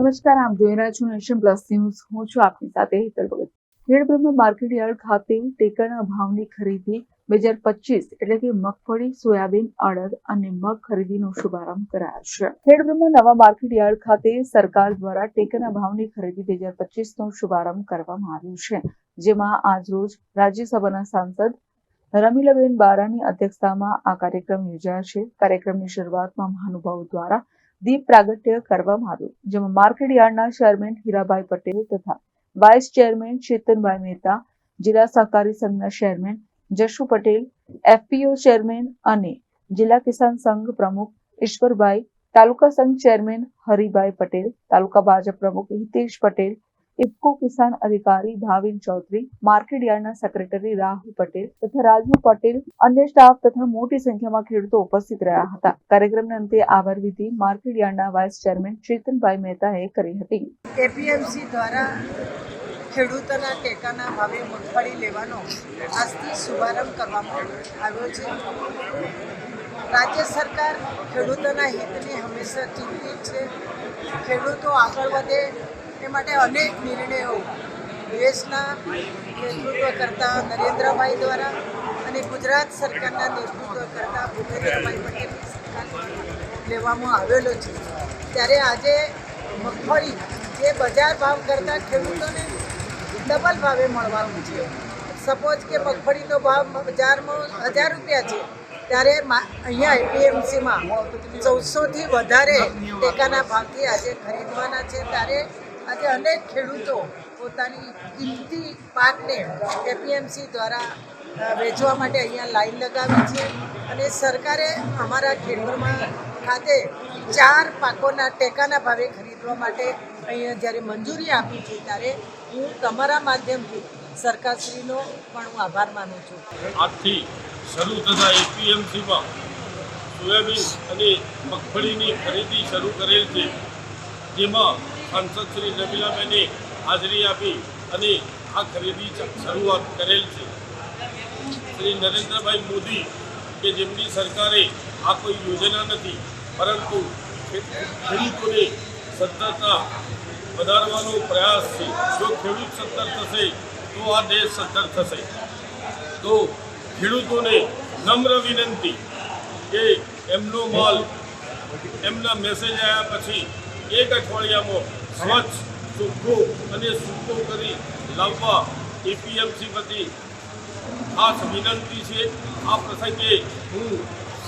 નમસ્કાર, આપ જોઈ રહ્યા છો નેશન પ્લસ ન્યૂઝ. હું છું આપની સાથે હેતલ ભગત. ખેડબ્રહ્મ માર્કેટ યાર્ડ ખાતે ટેકાના ભાવની ખરીદી બે હજાર પચીસ એટલે કે મગફળી, સોયાબીન, અડદ અને મગ ખરીદીનો શુભારંભ કરાયો છે. ખેડબ્રહ્મ નવા માર્કેટ યાર્ડ ખાતે સરકાર દ્વારા ટેકાના ભાવની ખરીદી બે હજાર પચીસનો શુભારંભ કરવામાં આવ્યો છે. જેમાં આજરોજ રાજ્યસભાના સાંસદ રમીલાબેન બારાની અધ્યક્ષતામાં આ કાર્યક્રમ યોજાયો છે. કાર્યક્રમની શરૂઆતમાં મહાનુભાવો દ્વારા દીપ પ્રાગટ્ય કરવામાં આવ્યું, જેમાં માર્કેટ યાર્ડના ચેરમેન હીરાભાઈ પટેલ તથા વાઇસ ચેરમેન ચેતનભાઈ મહેતા, જિલ્લા સહકારી સંઘના chairman Jashu Patel, FPO chairman અને જિલ્લા કિસાન સંઘ પ્રમુખ ઈશ્વરભાઈ, તાલુકા સંઘ ચેરમેન હરિભાઈ પટેલ, તાલુકા ભાજપ પ્રમુખ હિતેશ પટેલ ઇફકો કિસાન અધિકારી ભાવિન ચૌધરી, માર્કેટ યાર્ડના સેક્રેટરી રાહુલ પટેલ તથા રાજુ પટેલ, અન્ય સ્ટાફ તથા મોટી સંખ્યામાં ખેડૂતો ઉપસ્થિત રહ્યા હતા. કાર્યક્રમના અંતે આભાર વિધિ માર્કેટ યાર્ડના વાઇસ ચેરમેન ચેતનભાઈ મહેતાએ કરી હતી. એપીએમસી દ્વારા ખેડૂતોના ટેકાના ભાવે મગફળી લેવાનો આજથી શુભારંભ કરવામાં આવ્યો છે. રાજ્ય સરકાર ખેડૂતોના હિતની હંમેશા ચિંતિત છે. ખેડૂતો આગળ વધે એ માટે અનેક નિર્ણયો દેશના નેતૃત્વ કરતા નરેન્દ્રભાઈ દ્વારા અને ગુજરાત સરકારના નેતૃત્વ કરતા ભૂપેન્દ્રભાઈ પટેલની લેવામાં આવેલો છે. ત્યારે આજે મગફળી જે બજાર ભાવ કરતાં ખેડૂતોને ડબલ ભાવે મળવાનું છે. સપોઝ કે મગફળીનો ભાવ બજારમાં હજાર રૂપિયા છે, ત્યારે અહીંયા એપીએમસીમાં ચૌદસોથી વધારે ટેકાના ભાવથી આજે ખરીદવાના છે. ત્યારે આજે અનેક ખેડૂતો પોતાની કિંમતી પાકને એપીએમસી દ્વારા વેચવા માટે અહીંયા લાઈન લગાવી છે અને સરકારે અમારા ખેડૂતમાં ખાતે ચાર પાકોના ટેકાના ભાવે ખરીદવા માટે અહીંયા જ્યારે મંજૂરી આપી છે ત્યારે હું તમારા માધ્યમથી સરકારશ્રીનો પણ હું આભાર માનું છું. આજથી શરૂ થતા એપીએમસીમાં સોયાબીન અને મગફળીની ખરીદી શરૂ કરેલ છે, જેમાં સાંસદ શ્રી નબીલાબેને હાજરી આપી અને આ ખરીદી શરૂઆત કરેલ છે. શ્રી નરેન્દ્રભાઈ મોદી કે જેમની સરકારે આ કોઈ યોજના નથી, પરંતુ ખેડૂતોને સદ્ધરતા વધારવાનો પ્રયાસ છે. જો ખેડૂત સદ્ધર થશે, તો આ દેશ સદ્ધર થશે. તો ખેડૂતોને નમ્ર વિનંતી કે એમનો માલ, એમના મેસેજ આવ્યા પછી એક અઠવાડિયામાં સ્વચ્છ ચોખ્ખો અને સૂકો કરી લાવવા એપીએમસી વતી ખાસ વિનંતી છે. આ પ્રસંગે હું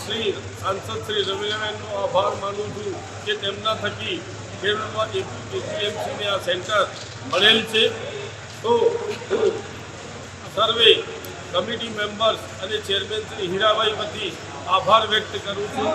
શ્રી સાંસદ શ્રી રવિનારાયણનો આભાર માનું છું કે તેમના થકી ખેડૂતમાં એપીએમસીને આ સેન્ટર મળેલ છે. તો સર્વે કમિટી મેમ્બર્સ અને ચેરમેન શ્રી હીરાભાઈ વતી આભાર વ્યક્ત કરું છું.